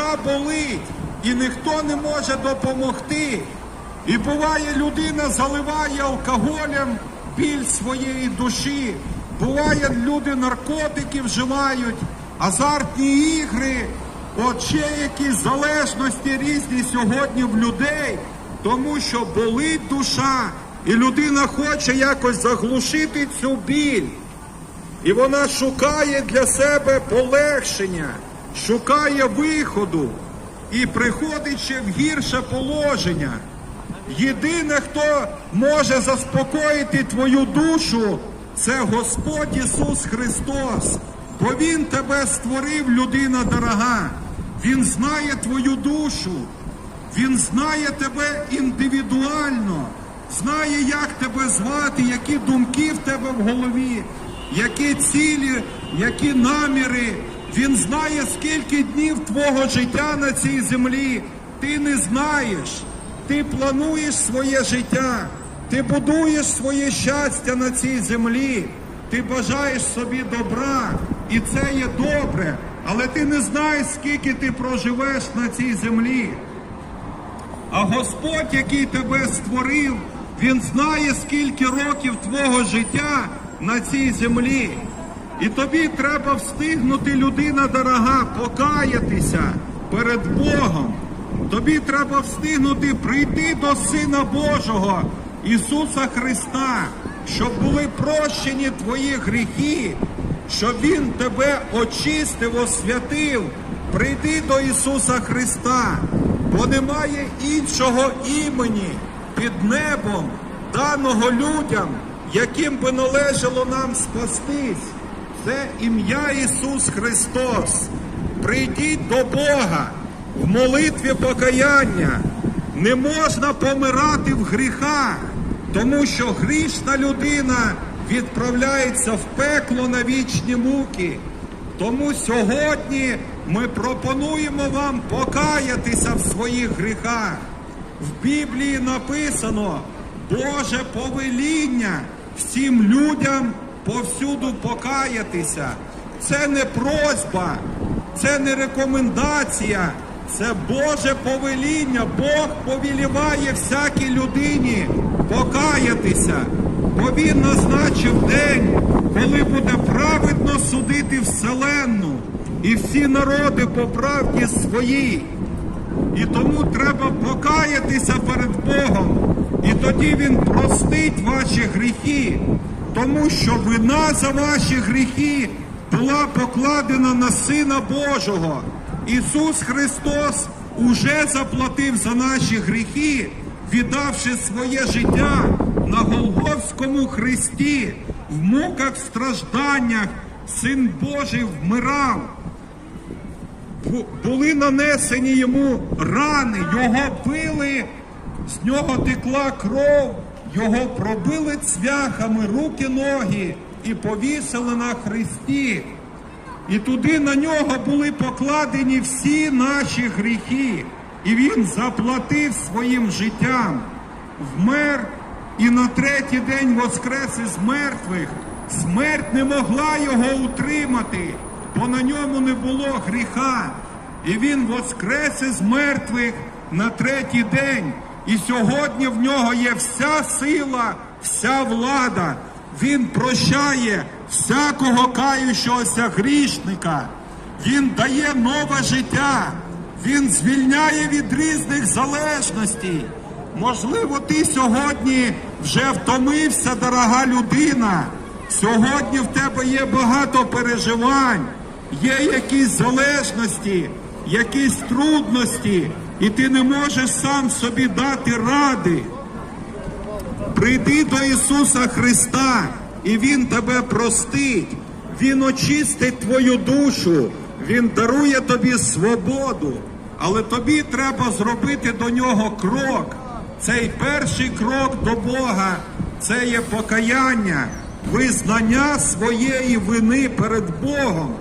душа болить, і ніхто не може допомогти. І буває, людина заливає алкоголем біль своєї душі. Буває, люди наркотики вживають, азартні ігри, от ще якісь залежності різні сьогодні в людей, тому що болить душа, і людина хоче якось заглушити цю біль. І вона шукає для себе полегшення, шукає виходу і приходить ще в гірше положення. Єдине, хто може заспокоїти твою душу, це Господь Ісус Христос. Бо Він тебе створив, людина дорога. Він знає твою душу, Він знає тебе індивідуально, знає, як тебе звати, які думки в тебе в голові, які цілі, які наміри. Він знає, скільки днів твого життя на цій землі. Ти не знаєш. Ти плануєш своє життя, ти будуєш своє щастя на цій землі, ти бажаєш собі добра, і це є добре, але ти не знаєш, скільки ти проживеш на цій землі. А Господь, який тебе створив, Він знає, скільки років твого життя на цій землі. І тобі треба встигнути, людина дорога, покаятися перед Богом. Тобі треба встигнути прийти до Сина Божого Ісуса Христа, щоб були прощені твої гріхи, щоб Він тебе очистив, освятив. Прийди до Ісуса Христа, бо немає іншого імені під небом, даного людям, яким би належало нам спастись. Це ім'я Ісус Христос. Прийдіть до Бога в молитві покаяння. Не можна помирати в гріхах, тому що грішна людина відправляється в пекло на вічні муки. Тому сьогодні ми пропонуємо вам покаятися в своїх гріхах. В Біблії написано Боже повеління всім людям повсюду покаятися. Це не просьба, це не рекомендація, це Боже повеління. Бог повіліває всякій людині покаятися, бо Він назначив день, коли буде праведно судити вселенну і всі народи по правді своїй. І тому треба покаятися перед Богом, і тоді Він простить ваші гріхи, тому що вина за ваші гріхи була покладена на Сина Божого. Ісус Христос уже заплатив за наші гріхи, віддавши своє життя на Голгофському хресті, в муках, стражданнях, Син Божий вмирав. Були нанесені йому рани, його били, з нього текла кров, його пробили цвяхами руки, ноги і повісили на хресті. І туди на нього були покладені всі наші гріхи. І він заплатив своїм життям, вмер і на третій день воскрес із мертвих. Смерть не могла його утримати, бо на ньому не було гріха. І він воскрес із мертвих на третій день. І сьогодні в нього є вся сила, вся влада. Він прощає всякого каючогося грішника. Він дає нове життя. Він звільняє від різних залежностей. Можливо, ти сьогодні вже втомився, дорога людина. Сьогодні в тебе є багато переживань, є якісь залежності, якісь трудності, і ти не можеш сам собі дати ради. Прийди до Ісуса Христа, і Він тебе простить. Він очистить твою душу, Він дарує тобі свободу. Але тобі треба зробити до нього крок. Цей перший крок до Бога це є покаяння, визнання своєї вини перед Богом.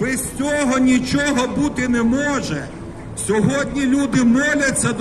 Без цього нічого бути не може. Сьогодні люди моляться до.